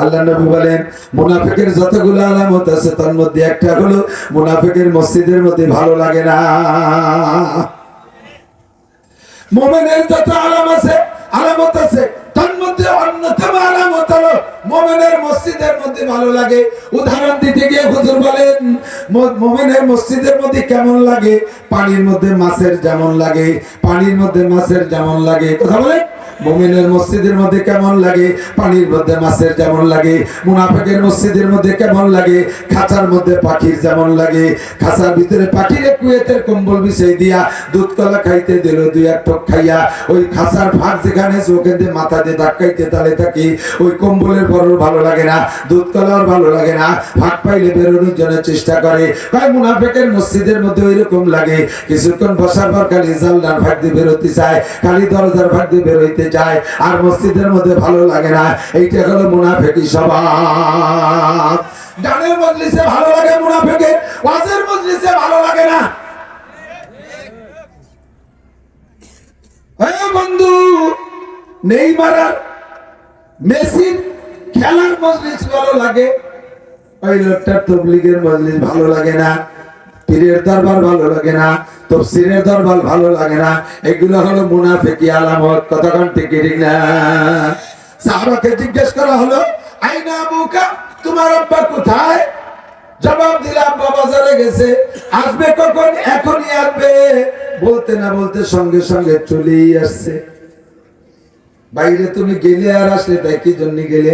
আল্লাহ নবী বলেন, মুনাফিকের যতগুলো আলামত আছে, তার মধ্যে একটা হলো, মুনাফিকের মসজিদের মধ্যে ভালো লাগে না। মোমেনের যত আলাম আছে, আলামত আছে, তার মধ্যে অন্যতম আলামত হলো, মোমেনের মসজিদের মধ্যে ভালো লাগে। উদাহরণ দিতে গিয়ে হুজুর বলেন মোমেনের মসজিদের মধ্যে কেমন লাগে? পানির মধ্যে মাছের যেমন লাগে, পানির মধ্যে মাছের যেমন লাগে। কথা বলেন? মোমেনের মসজিদের মধ্যে কেমন লাগে? পানির মধ্যে মাছের যেমন লাগে, মুনাফেকের মসজিদের মধ্যে কেমন লাগে, খাঁচার মধ্যে পাখির যেমন লাগে। খাঁচার ভিতরে পাখির কুয়েতের কম্বল বিছাই দিয়া দুধ কলা খাইতে দিল, দুই এক টক খাইয়া। ওই খাঁচার ফাঁক যেখানে চোখে দিয়ে মাথা দিয়ে ধাক্কাইতে তালে থাকি, ওই কম্বলের পরও ভালো লাগে না দুধ কলার ভালো লাগে না। ফাঁক পাইলে বেরোনোর জন্য চেষ্টা করে। কয় মুনাফেকের মসজিদের মধ্যে ওই রকম লাগে, কিছুক্ষণ বসার পর খালি জানলার ফাঁক দিয়ে বেরোতে চায়, খালি দরজার ফাঁক দিয়ে বেরোইতে চায় আর মসজিদের মধ্যে ভালো লাগে না। এইটা হলো মুনাফেকি স্বভাব ডানের মজলিসে ভালো লাগে মুনাফেকের ওয়াজের মজলিসে ভালো লাগে না। হ্যাঁ বন্ধু নেই মারার খেলার মজলিস ভালো লাগে। ওই লোকটার তবলিগের মজলিস ভালো লাগে না। পীরের দরবার ভালো লাগে না, তফসিরের দরবার ভালো লাগে না, এগুলো হলো মুনাফিকি আলামত, কতক্ষণ ঠিক না? সাহাবাকে জিজ্ঞেস করা হলো, আইনা আবুকা, তোমার আব্বা কোথায়? জবাব দিলাম আব্বা বাজারে গেছে। আসবে কখন? এখনই আসবে। বলতে না বলতে সঙ্গে সঙ্গে চলেই আসছে। বাইরে তুমি গেলে আর আসলে তাই, কি জন্য গেলে?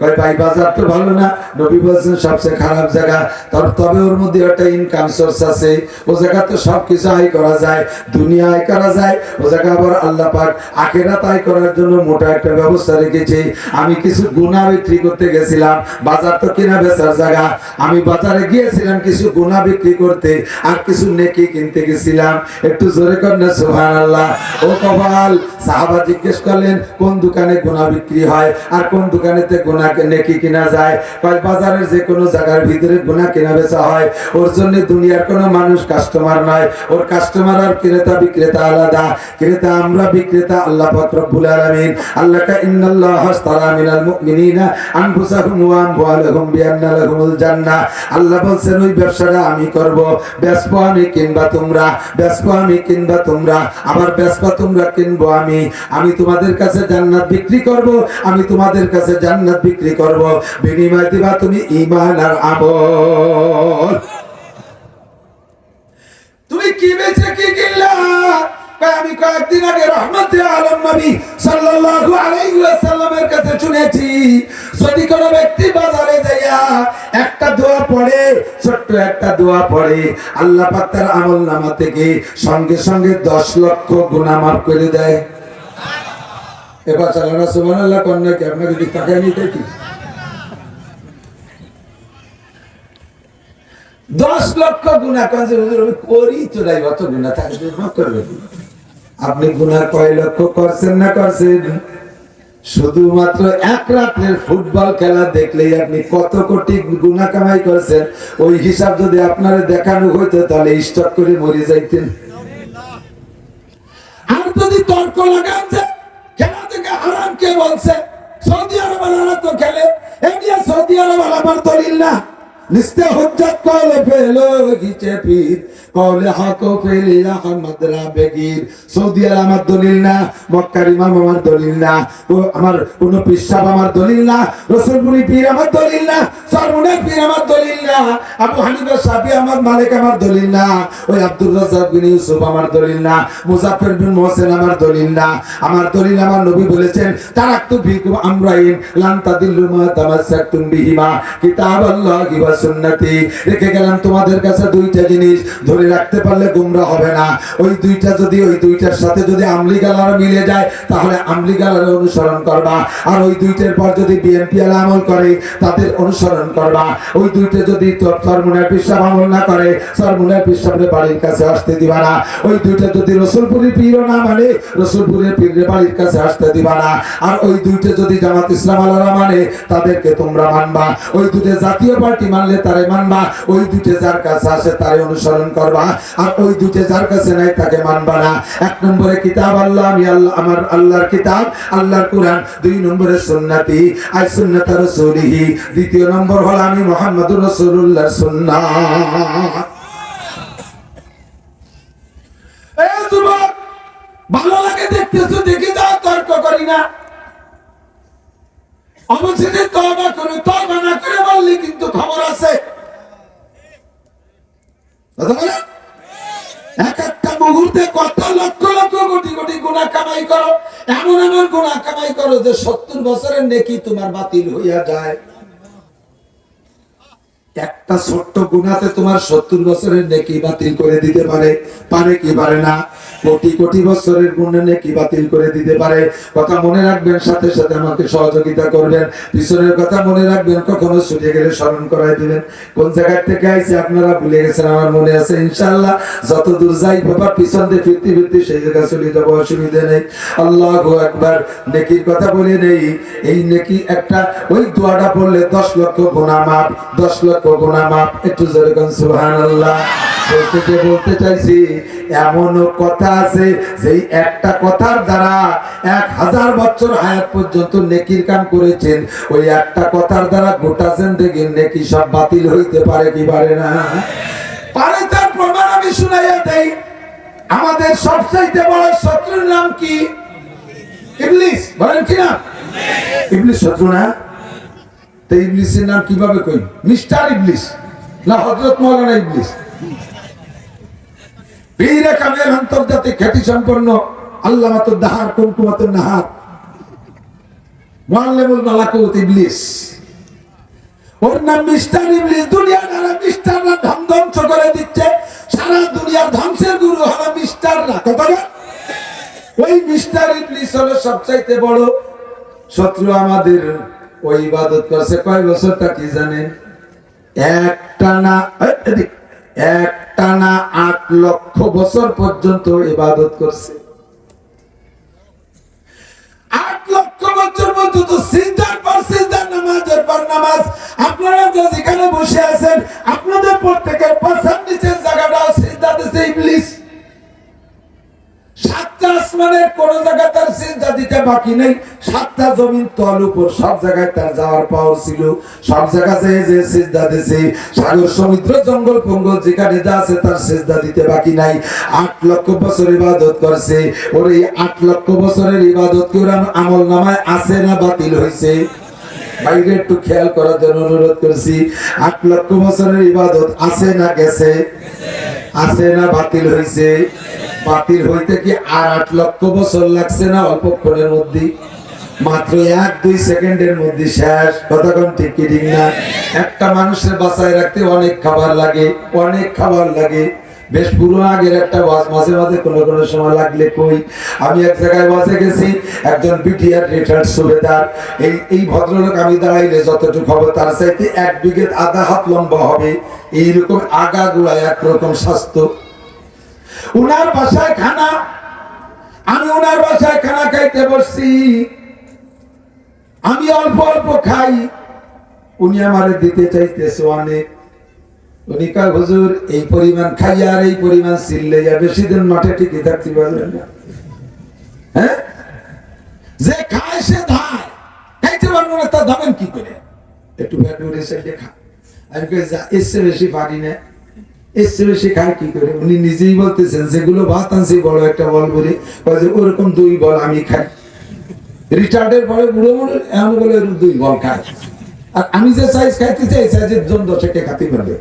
কয়, ভাই, বাজার তো ভালো না। নবী বলছেন, সবচেয়ে খারাপ জায়গা। তবে তবে ওর মধ্যে একটা ইনকাম সোর্স আছে। ও জায়গা তো সবকিছু আয় করা যায়, দুনিয়া আয় করা যায়। ও জায়গা আবার আল্লাহ পাক আখেরাত আয় করার জন্য মোটা একটা ব্যবস্থা রেখেছে। আমি কিছু গুণা বিক্রি করতে গেছিলাম, বাজার তো কেনা বেচার জায়গা। আমি বাজারে গিয়েছিলাম কিছু গুণা বিক্রি করতে আর কিছু নেকি কিনতে গেছিলাম। একটু জোরে না সুহান আল্লাহ ও কপাল, সাহাবা জিজ্ঞেস করলেন, কোন দোকানে গোনা বিক্রি হয় আর কোন দোকানেতে গোনা নেকি কিনা যায়? কয় বাজারের যে কোনো জায়গার ভিতরে গোনা কেনা বেচা হয়। ওর জন্য দুনিয়ার কোনো মানুষ কাস্টমার নয় ওর কাস্টমার আর ক্রেতা বিক্রেতা আলাদা। ক্রেতা আমরা, বিক্রেতা আল্লাহ রব্বুল আলামিন। আল্লাহ কা ইন্নাল্লাহ হাসতারা মিনাল মুমিনিনা আনফুসাহুম ওয়া আমওয়ালাহুম বিআন্না লাহুমুল জান্নাহ। আল্লাহ বলছেন, ওই ব্যবসাটা আমি করব। বেচবো আমি কিনবা তোমরা। বেচবো আমি কিনবা তোমরা। আবার বেচবা তোমরা কিনবো আমি। আমি তোমাদের কাছে জান্নাত বিক্রি করব। আমি তোমাদের কাছে জান্নাত বিক্রি করব। বিনিময় দিবা তুমি ঈমান আর আমল। তুমি কি বেচে কি কিনলা? আমি কয়েকদিন আগে রহমতে আলম নবী সাল্লাল্লাহু আলাইহি ওয়াসাল্লামের কাছে শুনেছি, যদি কোন ব্যক্তি বাজারে যাইয়া একটা দোয়া পড়ে, ছোট্ট একটা দোয়া পড়ে, আল্লাহ পাক তার আমল নামা থেকে সঙ্গে সঙ্গে 10 লক্ষ গুনাহ মাফ করে দেয়। এবার চালানা কি? আপনাকে যদি নিতে কি? দশ লক্ষ গুণা কাজে করি তো অত গুণা আপনি গুণা কয় লক্ষ করছেন না করছেন? শুধুমাত্র এক রাত্রের ফুটবল খেলা দেখলেই আপনি কত কোটি গুণা কামাই করছেন? ওই হিসাব যদি আপনার দেখানো হইতো, তাহলে স্টক করে মরে যাইতেন। আর যদি তর্ক লাগান হারাম কে বলছে? সৌদি আরব তো খেলে। এগিয়ে সৌদি আরব আমার দলিল না। নিস্তে হুজ্জত কলে ফেলো গিচে পীর সৌদি আমার দলিল না, মক্কার ইমাম আমার দলিল না, ও আমার কোন আমার দলিল না, রসুলপুরি পীর আমার দলিল না পীর আমার দলিল না, আবু হানিফা সাফি আমার মালিক আমার দলিল না, ওই আব্দুর বিন ইউসুফ আমার দলিল না বিন আমার দলিল না। আমার দলিল আমার নবী বলেছেন তারাকতু ফিকুম আমরাইন লান মা বিহিমা সুন্নতি। রেখে গেলাম তোমাদের কাছে দুইটা জিনিস ধরে রাখতে পারলে গোমরা হবে না। ওই দুইটা যদি, ওই দুইটার সাথে যদি আমলি গালার মিলে যায়, তাহলে আমলি গালার অনুসরণ করবা। আর ওই দুইটার পর যদি বিএনপি আমল করে, তাদের অনুসরণ করবা। ওই দুইটা যদি সরমুনের পিসাব আমল না করে, সরমুনের পিসাবের বাড়ির কাছে আসতে দিবা না। ওই দুইটা যদি রসুলপুরের পীরও না মানে রসুলপুরের পীরের বাড়ির কাছে আসতে দিবা না। আর ওই দুইটা যদি জামাত ইসলাম আলারা মানে তাদেরকে তোমরা মানবা। ওই দুটো জাতীয় পার্টি মানলে তারে মানবা। ওই দুটো যার কাছে আসে তারে অনুসরণ করবা করবা আর ওই দুটো যার কাছে নাই তাকে মানবা না। এক নম্বরে কিতাব আল্লাহ, আমি আল্লাহ, আমার আল্লাহর কিতাব, আল্লাহর কোরআন। দুই নম্বরে সুন্নাতি, আই সুন্নাত রাসূলিহি। দ্বিতীয় নম্বর হলো আমি মুহাম্মদুর এ যুবক, ভালো লাগে দেখতেছো, দেখি দাও তর্ক করি না। অবশেষে তবা করে তবা না করে বললে কিন্তু খবর আছে। এক একটা মুহূর্তে কোটি কোটি কামাই করো। এমন এমন গুণা কামাই করো যে সত্তর বছরের নেকি তোমার বাতিল হইয়া যায়। একটা ছোট্ট গুণাতে তোমার সত্তর বছরের নেকি বাতিল করে দিতে পারে। পারে কি পারে না? কোটি কোটি বছরের গুণে নেকি বাতিল করে দিতে পারে। কথা মনে রাখবেন, সাথে সাথে আমাকে সহযোগিতা করবেন। পিছনের কথা মনে রাখবেন, কখনো ছুটে গেলে স্মরণ করাই দিবেন। কোন জায়গা থেকে আইছে আপনারা ভুলে গেছেন, আমার মনে আছে, ইনশাআল্লাহ যত দূর যাই বাবা পিছন দিয়ে ফিরতে ফিরতে সেই জায়গা চলে যাব, অসুবিধা নেই। আল্লাহ একবার নেকির কথা বলে নেই। এই নেকি একটা, ওই দোয়াটা পড়লে দশ লক্ষ গোনা মাপ দশ লক্ষ গোনা মাপ একটু জোরে গান সুহান আল্লাহ বলতে বলতে চাইছি এমন কথা আছে, যেই একটা কথার দ্বারা এক হাজার বছর হায়াত পর্যন্ত নেকির কাম করেছেন, ওই একটা কথার দ্বারা গোটা জিন্দেগি নেকি সব বাতিল হইতে পারে কি পারে না? পারে তার প্রমাণ আমি শুনাইয়া দেই। আমাদের সবচাইতে বড় শত্রুর নাম কি? ইবলিস। বলেন কি না ইবলিস শত্রু না? তো ইবলিসের নাম কীভাবে কই? মিস্টার ইবলিস? না হজরত মৌলানা ইবলিস? মিস্টার দিচ্ছে। সারা দুনিয়ার ধ্বংসের গুরু হলো মিস্টাররা? ওই মিস্টার ইবলিস হলো সবচাইতে বড় শত্রু আমাদের ওই ইবাদত করছে। কয় বছরটা কি জানেন? যেখানে বসে আছেন, আপনাদের প্রত্যেকের পাশার জায়গাটা সিজদা দিছে ইবলিস। সাতটা আসমানের কোন জায়গায় তার দিতে বাকি নেই। সাতটা জমিন তল উপর, সব জায়গায় তার যাওয়ার পাওয়ার ছিল। সব জায়গায় যে সিজদা দিছে, সাগর সমুদ্র, জঙ্গল, পঙ্গল, যেখানে যা আছে তার সিজদা দিতে বাকি নাই। আট লক্ষ বছর ইবাদত করছে। ওর এই আট লক্ষ বছরের ইবাদত আমল নামায় আছে না বাতিল হয়েছে বাইরে একটু খেয়াল করার জন্য অনুরোধ করছি, আট লক্ষ বছরের ইবাদত আছে না গেছে? আছে না বাতিল হয়েছে বাতিল হইতে কি আর আট লক্ষ বছর লাগছে না? অল্পক্ষণের মধ্যে। মাত্র এক, দুই সেকেন্ডের মধ্যে শেষ। কতক্ষণ ঠিক কি ঠিক না? একটা মানুষের বাঁচায় রাখতে অনেক খাবার লাগে, অনেক খাবার লাগে। বেশ পুরো আগের একটা ওয়াজ, মাঝে মাঝে কোনো কোনো সময় লাগলে কই? আমি এক জায়গায় বাসে গেছি, একজন বিটিআর রিটায়ার্ড সুবেদার। এই এই ভদ্রলোক আমি দাঁড়াইলে যতটুকু হবে তার চাইতে এক বিঘে আধা হাত লম্বা হবে। এইরকম আগা গুড়ায় একরকম স্বাস্থ্য। উনার বাসায় খানা। আমি উনার বাসায় খানা খাইতে বসছি। আমি অল্প অল্প খাই। উনি আমারে দিতে চাইতেছে অনেক। এই পরিমাণ খাই আর এই পরিমাণ চিল্লে যা, বেশি দিন মাঠে টিকে থাকতে পারবেন না। হ্যাঁ? যে খায়, সে খাইতে পারব না তা ধাবেন কি করে? একটু ভ্যাটুরে সাইডে খা। আমি যা বেশি পারি না। এসে বেশি খায় কি করে? উনি নিজেই বলতেছেন ভাত আনছি, বড় একটা বল বলে ওরকম দুই বল আমি খাই। রিটার্ডের পরে বুড়ো বুড়ো এমন বলে দুই বল আর আমি যে সাইজ খাইতে চাই সাইজের জন দশকে খাতে পারবে।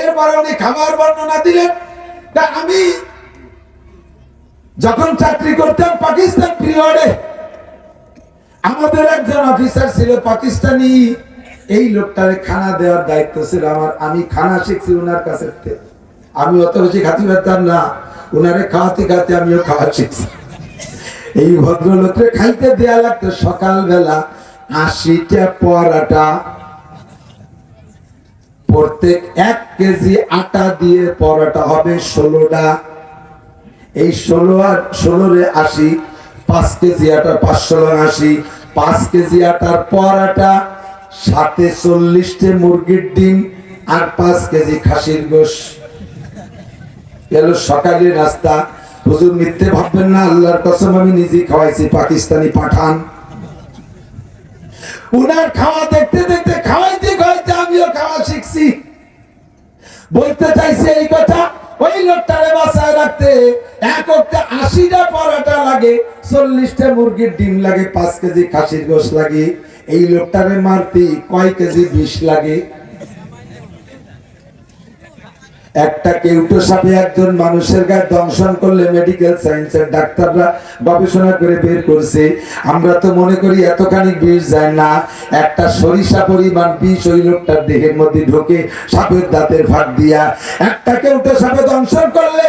এরপরে উনি খাবার বর্ণনা দিলেন তা আমি যখন চাকরি করতাম পাকিস্তান পিরিয়ডে, আমাদের একজন অফিসার ছিল পাকিস্তানি এই লোকটারে খানা দেওয়ার দায়িত্ব ছিল আমার। আমি খানা শিখছি ওনার কাছে আমি অত বেশি খাতি পারতাম না। ওনারে খাওয়াতে খাওয়াতে আমিও খাওয়া শিখছি। এই ভদ্রলোককে খাইতে দেয়া লাগতো সকালবেলা। আশিটা পরাটা। প্রত্যেক এক কেজি আটা দিয়ে পরাটা হবে ষোলোটা। এই ষোলো আর ষোলোরে আশি, পাঁচ কেজি আটা পাঁচশো আশি, পাঁচ কেজি আটার পরাটা। সাথে চল্লিশটে মুরগির ডিম আর পাঁচ কেজি খাসির গোশ। এলো সকালে নাস্তা। হুজুর মিথ্যে ভাববেন না, আল্লাহর কসম, আমি নিজেই খাওয়াইছি, পাকিস্তানি পাঠান। উনার খাওয়া দেখতে দেখতে খাওয়াইতে খাওয়াইতে আমিও খাওয়া শিখছি। বলতে চাইছে এই কথা, ওই লোকটারে বাসায় রাখতে এক অক্টে আশিটা পরাটা লাগে, চল্লিশটা মুরগির ডিম লাগে, পাঁচ কেজি খাসির গোশ লাগে। এই লোকটারে মারতে কয় কেজি বিষ লাগে? একটা কেউটো সাপে একজন মানুষের গায়ে দংশন করলে মেডিকেল সায়েন্সের ডাক্তাররা গবেষণা করে বের করছে। আমরা তো মনে করি এতখানি বিষ যায় না। একটা সরিষা পরিমাণ বিষ ওই লোকটার দেহের মধ্যে ঢোকে, সাপের দাঁতের ফাঁক দিয়া। একটা কেউটো সাপে দংশন করলে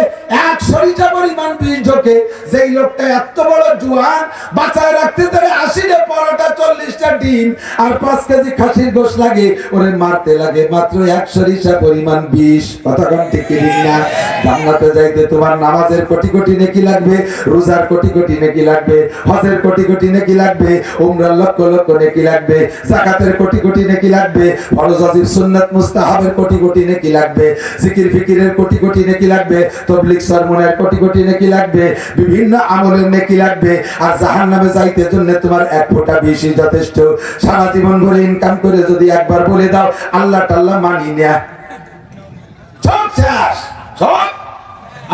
এক সরিষা পরিমাণ বিষ ঢোকে। যেই লোকটা এত বড় জুয়ান, বাঁচায় রাখতে ধরে আশিটা পরোটা চল্লিশটা ডিম আর পাঁচ কেজি খাসির গোশ লাগে, ওরে মারতে লাগে। মাত্র এক সরিষা পরিমাণ বিষ। কথা না। জান্নাতে যাইতে তোমার নামাজের কোটি কোটি নেকি লাগবে, রোজার কোটি কোটি নেকি লাগবে, হজের কোটি কোটি নেকি লাগবে, উমরার লক্ষ লক্ষ নেকি লাগবে, জাকাতের কোটি কোটি নেকি লাগবে, ফরজ সুন্নাত, মুস্তাহাবের কোটি কোটি নেকি লাগবে, জিকির, ফিকিরের কোটি কোটি নেকি লাগবে সরমনের কোটি কোটি নেকি লাগবে, বিভিন্ন আমলের নেকি লাগবে, আর জাহান্নামে যাইতে জন্য তোমার এক ফোঁটা বেশি যথেষ্ট। সারা জীবন ভরে ইনকাম করে যদি একবার বলে দাও, আল্লাহ টাল্লাহ মানি নেয়া। সব শেষ সব।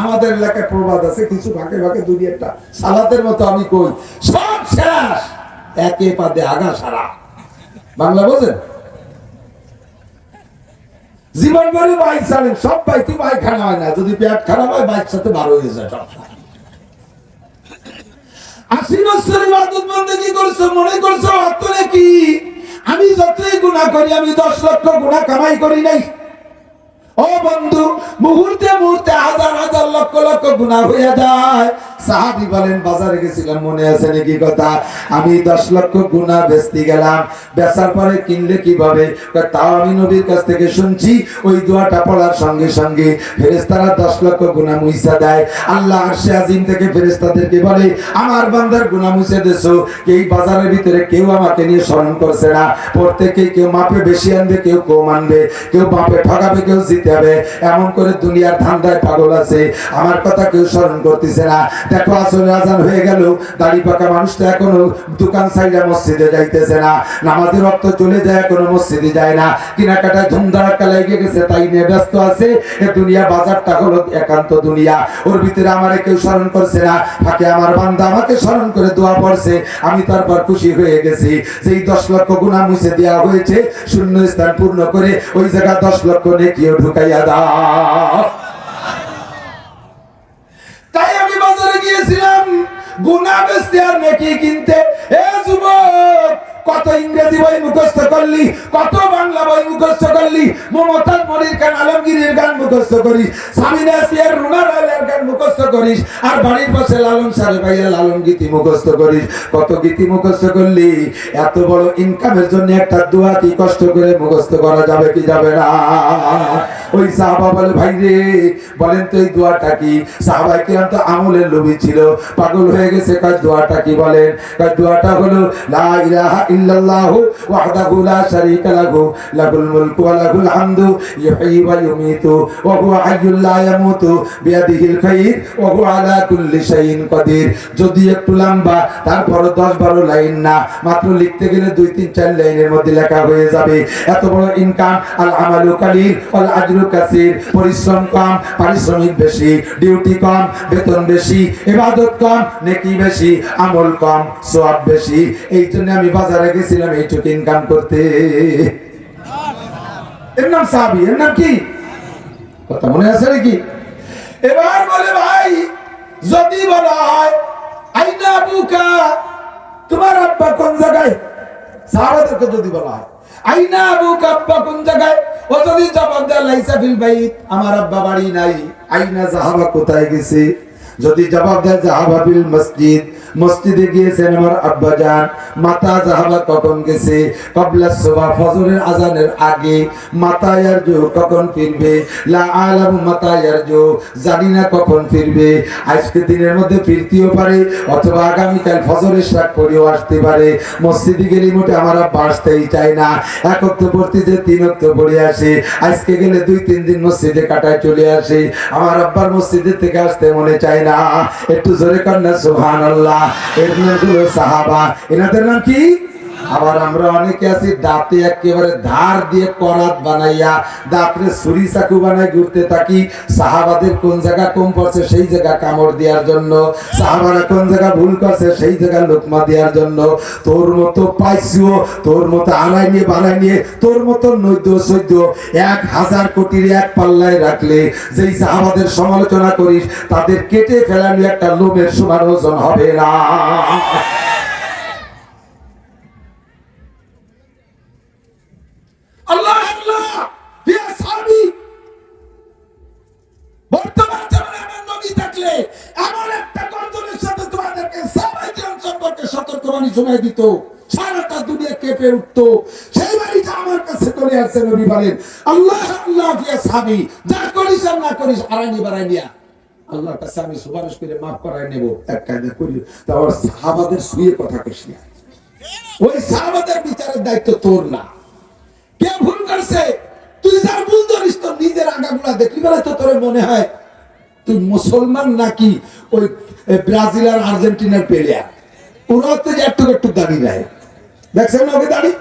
আমাদের এলাকায় প্রবাদ আছে, কিছু ভাগে ভাগে দুই একটা। সালাতের মতো আমি কই, সব শেষ একে পাদে আগা সারা। বাংলা বোঝেন? জীবন ভরে বাইক চালেন সব বাইকে বাইক খারাপ হয় না। যদি পেট খারাপ হয় বাইক সাথে বারো হয়ে যায়। আশি বছর ইবাদত বন্দেগী করছ, মনে করছ অত নাকি আমি যতই গুণা করি, আমি দশ লক্ষ গুণা কামাই করি নাই। ও বন্ধু, মুহূর্তে মুহূর্তে হাজার হাজার লক্ষ লক্ষ গুণা যায়। সাহাবি বলেন, বাজারে গেছিলাম, মনে আছে নাকি কথা? আমি দশ লক্ষ গুণা বেচতে গেলাম। বেচার পরে কিনলে কীভাবে? তাও আমি নবীর কাছ থেকে শুনছি, ওই দোয়াটা পড়ার সঙ্গে সঙ্গে ফেরেস্তারা দশ লক্ষ গুণা মুইসা দেয়। আল্লাহ আরশে আজিম থেকে ফেরেস্তাদেরকে বলে, আমার বান্দার গুণা মুছে দেছো। এই বাজারের ভিতরে কেউ আমাকে নিয়ে স্মরণ করছে না। প্রত্যেকে কেউ মাপে বেশি আনবে, কেউ কম আনবে। কেউ মাপে ঠকাবে কেউ জিতে হবে। এমন করে দুনিয়ার ধান্দায় পাগল আছে। আমার কথা কেউ স্মরণ করতেছে না। দেখো আসলে আজান হয়ে গেল। দাড়ি পাকা মানুষ তো এখনও দোকান সাইডে মসজিদে যাইতেছে না। নামাজের রক্ত চলে যায়, এখনও মসজিদে যায় না। কেনাকাটায় ধুমধারাক্কা লেগে গেছে, তাই নিয়ে ব্যস্ত আছে। এ দুনিয়া, বাজারটা হলো একান্ত দুনিয়া। ওর ভিতরে আমারে কেউ স্মরণ করছে না। ফাঁকে আমার বান্দা আমাকে স্মরণ করে দোয়া পড়ছে। আমি তারপর খুশি হয়ে গেছি। যেই দশ লক্ষ গুণা মুছে দেওয়া হয়েছে শূন্য স্থান পূর্ণ করে ওই জায়গা দশ লক্ষ নেকিও তাই আমি বাজারে গিয়েছিলাম, গুনা আর নেকি কিনতে। এ যুবক, কত ইংরেজি বই মুখস্থ করলি, কত বাংলা বই মুখস্থ করলি গান, আলমগীরের গান মুখস্থ করিস গান মুখস্থ করিস, আর বাড়ির পাশে লালন সারে লালন গীতি মুখস্থ করিস। কত গীতি মুখস্থ করলি, এত বড় ইনকামের জন্য একটা দোয়া কি কষ্ট করে মুখস্থ করা যাবে কি যাবে না? ওই সাহাবা বলে, ভাই রে, বলেন তো এই দোয়াটা কি? সাহাবাই কিরাম তো আমলের লোভী ছিল, পাগল হয়ে গেছে কাজ দোয়াটা কি বলেন? কাজ দোয়াটা হলো, লা ইলাহা ইল্লাল্লাহ ওয়াহদাহু লা শারীকা লাহু, লাহুল মুলকু ওয়া লাহুল হামদু, ইউহয়ি ওয়া ইউমীতু, ওয়া হুয়া হাইয়্যুল লা ইয়ামুতু বিয়াদিহিল খায়র ওয়া হুয়া আলা কুল্লি শাইইন কাদির। যদি একটু লম্বা তারপর 10 12 লাইন না, মাত্র লিখতে গেলে দুই তিন চার লাইনের মধ্যে লেখা হয়ে যাবে। এত বড় ইনকাম আল আমালু কালিল ওয়াল আজরু কাসির, পরিশ্রম কম, পারিশ্রমিক বেশি, ডিউটি কম, বেতন বেশি, ইবাদত কম, নেকি বেশি, আমল কম, সওয়াব বেশি। এই জন্য আমি বাজারে গেছিলাম, এইটুকু ইনকাম করতে। এর নাম সাবি এর নাম কি? কথা মনে আছে নাকি? এবার বলে, ভাই, যদি বলা হয়, আইনা বুকা, তোমার আব্বা কোন জায়গায়? সাহাবাদেরকে যদি বলা হয়। আইনা আবু কাপ্পা কোন জায়গায়? ও যদি জবাব দেয়, লাইসা ফিল বাইত, আমার আব্বা বাড়ি নাই। আইনা জাহাবা কোথায় গেছে? যদি জবাব দেয়, জাহাবা বিল মসজিদ। মসজিদে গিয়েছেন আমার আব্বা যান মাতা জাহাবা কখন গেছে? কবলা সোবা, ফজরের আজানের আগে মাতা ইয়ারজু কখন ফিরবে? লা আলাম মাতা জানি না কখন ফিরবে। আজকে দিনের মধ্যে ফিরতেও পারে, অথবা আগামীকাল ফজরের শাক পড়েও আসতে পারে। মসজিদে গেলে মোটে আমার আব্বা আসতেই চায় না। এক অক্ত পড়তে যে তিন পড়ে আসে। আজকে গেলে দুই, তিন দিন মসজিদে কাটায় চলে আসে। আমার আব্বার মসজিদের থেকে আসতে মনে চায় না। একটু জোরে কন্যা সুহান আল্লাহ নাম হলো সাহাবা এনাদের নাম কি? আবার আমরা অনেকে আছি, দাঁতে একেবারে ধার দিয়ে করাত বানাইয়া দাঁতরে ছুরি চাকু বানাই ঘুরতে থাকি। সাহাবাদের কোন জায়গা কম পড়ছে, সেই জায়গা কামড় দেওয়ার জন্য। সাহাবারা কোন জায়গা ভুল করছে, সেই জায়গা লোকমা দেওয়ার জন্য। তোর মতো পাইছিও, তোর মতো আড়াই নিয়ে, বানাই নিয়ে, তোর মতো নৈদ্য সৈদ্য এক হাজার কোটির এক পাল্লায় রাখলে, যেই সাহাবাদের সমালোচনা করিস, তাদের কেটে ফেলানি একটা লোমের সমান ওজন হবে না। ওই সাহাবাদের বিচারের দায়িত্ব তোর না। কে ভুল করছে? তুই যার ভুল ধরিস, তোর নিজের আগাগুলা দেখলি বেলা তো তোর মনে হয়। তুই মুসলমান নাকি ওই ব্রাজিল আর আর্জেন্টিনার প্লেয়ার ওরা তো একটু একটু দাড়ি নেয়। দেখছেন না ওকে দাড়ি?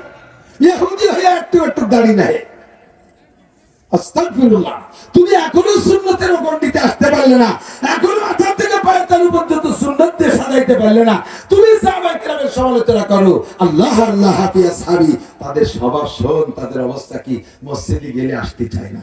ইহুদি হয়ে একটু একটু নেয়। তুমি এখনও সুন্নতের গণ্ডিতে আসতে পারলে না। এখনও সাজাইতে পারলে না। তুমি সমালোচনা করো তাদের স্বভাব শোন, তাদের অবস্থা কি? মসজিদে গেলে আসতে চায় না।